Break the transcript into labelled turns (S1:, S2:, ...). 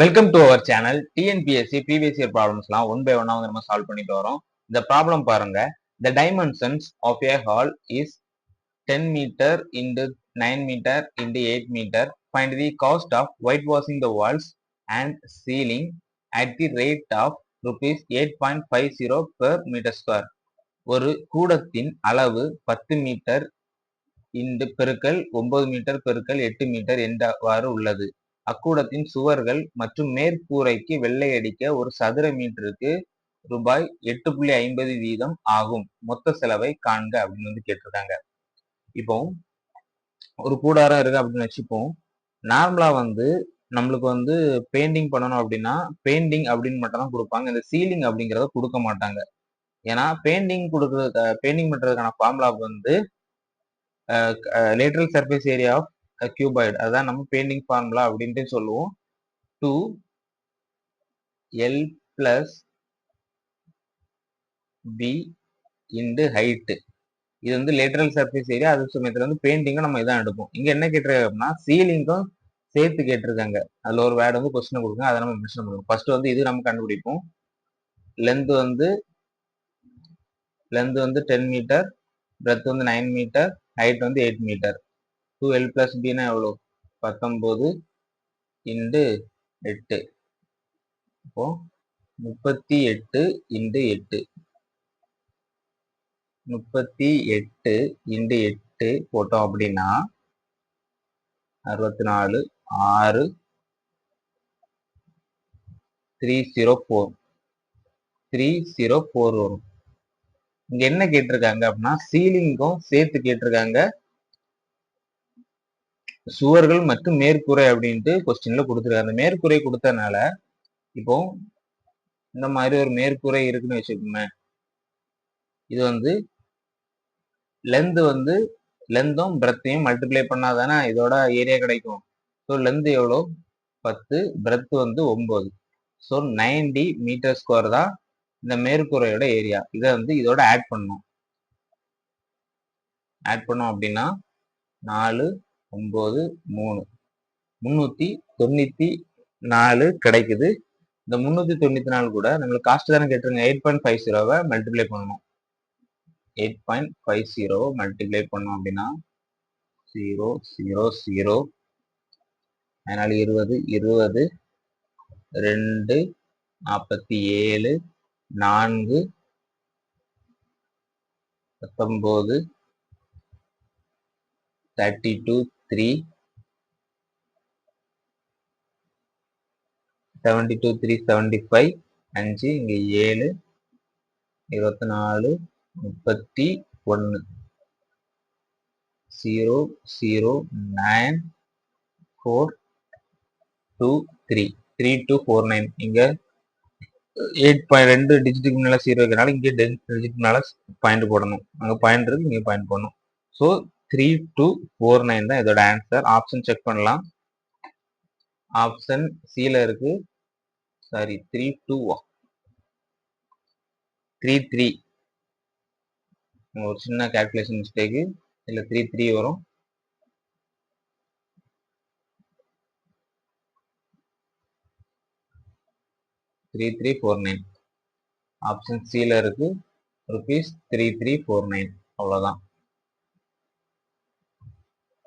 S1: Welcome to our channel TNPSC previous year ப்ராப்ளம்ஸ்லாம் one by ஒன்னா வந்து நம்ம சால்வ் பண்ணிட்டு வரோம். இந்த ப்ராப்ளம் பாருங்க. The dimensions of a hall is ten metre into nine metre into eight metre find the cost of white washing the walls and ceiling at the rate of rupees eight point five zero per metre square ஒரு கூடத்தின் அளவு பத்து metre into பெருக்கல் ஒன்பது metre பெருக்கல் எட்டு metre என்றவாறு உள்ளது. அக்கூடத்தின் சுவர்கள் மற்றும் மேற்கூரைக்கு வெள்ளை அடிக்க ஒரு சதுர மீட்டருக்கு ரூபாய் எட்டு புள்ளி ஐம்பது வீதம் ஆகும். மொத்த செலவை காண்க அப்படின்னு வந்து கேட்டிருக்காங்க. இப்போ ஒரு கூடாரம் இருக்கு அப்படின்னு வச்சுப்போம் நார்மலா வந்து நம்மளுக்கு வந்து பெயிண்டிங் பண்ணணும் அப்படின்னா பெயிண்டிங் அப்படின்னு மட்டும் தான் கொடுப்பாங்க. இந்த சீலிங் அப்படிங்கிறத கொடுக்க மாட்டாங்க. ஏன்னா பெயிண்டிங் கொடுக்கறது பெயிண்டிங் பண்றதுக்கான ஃபார்முலா வந்து lateral surface area of cuboid அதான் நம்ம பெயிண்டிங் ஃபார்முலா அப்படின்ட்டு சொல்லுவோம். Two L plus B into height இது வந்து லேட்டரல் சர்ஃபேஸ் ஏரியா அது சமயத்தில் வந்து பெயிண்டிங்கும் நம்ம இதான் எடுப்போம். இங்க என்ன கேட்டிருக்காங்க அப்படின்னா சீலிங்கும் சேர்த்து கேட்டிருக்காங்க. அதில் ஒரு வேர்டு வந்து கொஸ்டின் கொடுங்க அதை நம்ம மென்ஷன் பண்ணுவோம் ஃபர்ஸ்ட் வந்து இது நம்ம கண்டுபிடிப்போம். லென்த் வந்து லென்த் வந்து டென் மீட்டர் பிரெத் வந்து நைன் மீட்டர் ஹைட் வந்து eight metre two L plus பின்னா எவ்வளோ பத்தொம்போது இண்டு எட்டு. இப்போ முப்பத்தி எட்டு இண்டு எட்டு. முப்பத்தி எட்டு இண்டு எட்டு போட்டோம் அப்படின்னா அறுபத்தி நாலு ஆறு three zero four three zero four வரும். இங்க என்ன கேட்டிருக்காங்க அப்படின்னா சீலிங்கும் சேர்த்து கேட்டிருக்காங்க. சுவர்கள் மற்றும் மேற்கூரை அப்படின்ட்டு கொஸ்டின்ல கொடுத்துருக்காங்க அந்த மேற்கூரை கொடுத்தனால இப்போ இந்த மாதிரி ஒரு மேற்கூரை இருக்குன்னு வச்சுக்கோமே இது வந்து லென்த் வந்து லென்த்தும் பிரெத்தையும் மல்டிப்ளை பண்ணாதானே இதோட ஏரியா கிடைக்கும். ஸோ லென்த் எவ்வளோ? பத்து பிரெத் வந்து ஒம்பது ஸோ நைன்டி மீட்டர் ஸ்கொயர் தான் இந்த மேற்கூரையோட ஏரியா இதை வந்து இதோட ஆட் பண்ணும் ஆட் பண்ணோம் அப்படின்னா நாலு ஒம்பது மூணு. முந்நூற்றி தொண்ணூற்றி நாலு கிடைக்குது. இந்த முந்நூற்றி தொண்ணூற்றி நாலு கூட நம்மளுக்கு காஸ்ட் தானே கேட்டுருங்க எயிட் பாயிண்ட் ஃபைவ் ஜீரோவை மல்டிப்ளை பண்ணணும். Eight point five zero multiply பண்ணோம் அப்படின்னா ஜீரோ ஜீரோ ஜீரோ அதனால் இருபது இருபது ரெண்டு நாற்பத்தி ஏழு நான்கு பத்தொம்போது thirty two three seventy two three seventy five அஞ்சு இங்கே ஏழு இருபத்தி நாலு முப்பத்தி ஒன்று zero zero nine four two three three two four nine இங்கே எயிட் பாயிண்ட் ரெண்டு டிஜிட்டுக்கு மேலே ஜீரோ இருக்கிறனால இங்கே டிஜிட் மேலே பாயிண்ட் போடணும். அங்கே பாயிண்ட் இருக்கு இங்கே பாயிண்ட் போடணும். So three two four nine தான் இதோட ஆன்சர் ஆப்ஷன் செக் பண்ணலாம். ஆப்ஷன் சியில் இருக்கு. Sorry three two three three ஒரு சின்ன கேல்குலேஷன் மிஸ்டேக்கு இல்லை த்ரீ த்ரீ வரும். Three three four nine option சியில் இருக்கு. Rupees three three four nine அவ்வளோதான்